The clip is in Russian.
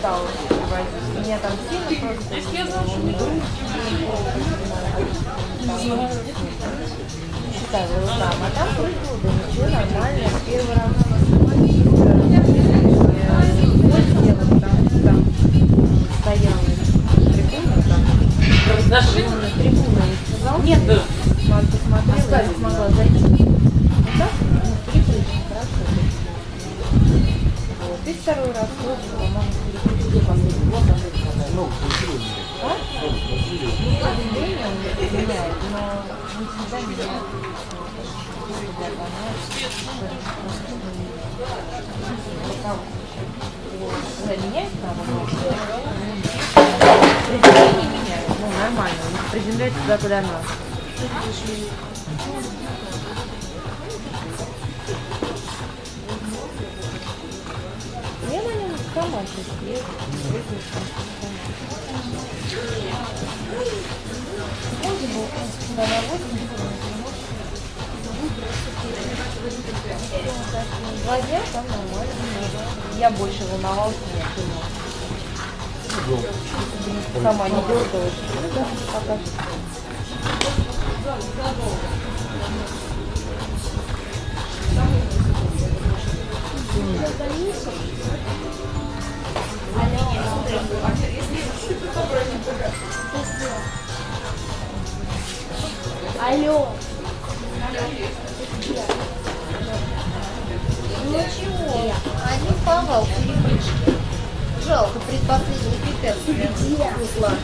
стала привозить. Меня там сильно просто. Считаю, вот там, а там прыгал, да ничего, нормально, первый раз. Стояла трибуна, там, на трибуну и сказал, нет, мама посмотрела, И второй раз пробовала, мама перепрыгнула. Ну, красиво. А? Удивление он меняет, но не всегда меняет. Уже меняет надо? Приземление меняет, ну нормально, приземляется туда, куда надо. Два дня там нормально. Я больше волновалась, чем думала. Сама не дергалась. Ну пока что. Алло. Ну чего? Один попал в перепрыжке. Жалко, предпоследний препятствие. Руслан.